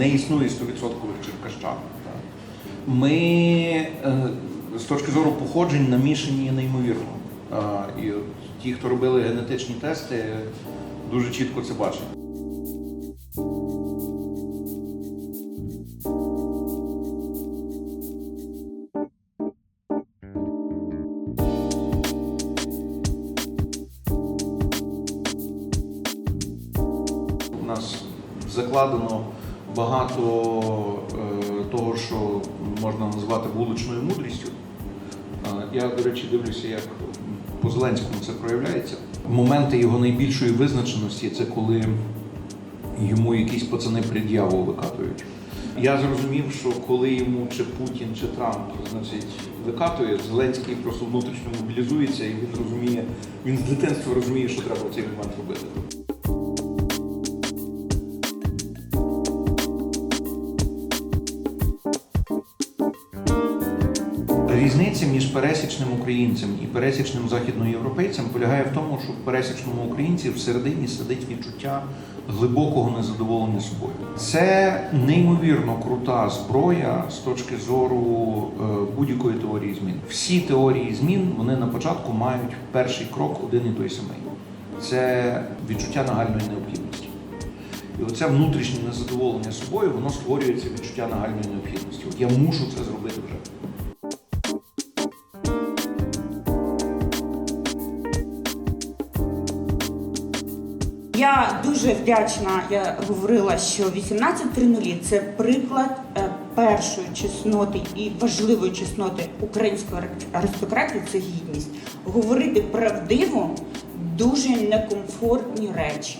Не існує 100% черкащан. Ми е, з точки зору походжень намішані неймовірно. І ті, хто робили генетичні тести, дуже чітко це бачать. У нас закладено багато е, того, що можна назвати вуличною мудрістю. Е, Я, до речі, дивлюся, як по Зеленському це проявляється. Моменти його найбільшої визначеності це коли йому якісь пацани пред'яву викатують. Я зрозумів, що коли йому чи Путін, чи Трамп значить, викатує, Зеленський просто внутрішньо мобілізується і він розуміє, він з дитинства розуміє, що треба в цей момент робити. Різниця між пересічним українцем і пересічним західноєвропейцем полягає в тому, що в пересічному українці всередині сидить відчуття глибокого незадоволення собою. Це неймовірно крута зброя з точки зору е, будь-якої теорії змін. Всі теорії змін вони на початку мають перший крок один і той самий. Це відчуття нагальної необхідності. І оце внутрішнє незадоволення собою, воно створює це відчуття нагальної необхідності. От я мушу це зробити вже. Я дуже вдячна. Я говорила, що 18.00 – це приклад е, першої чесноти і важливої чесноти української аристократії це гідність. Говорити правдиво дуже некомфортні речі.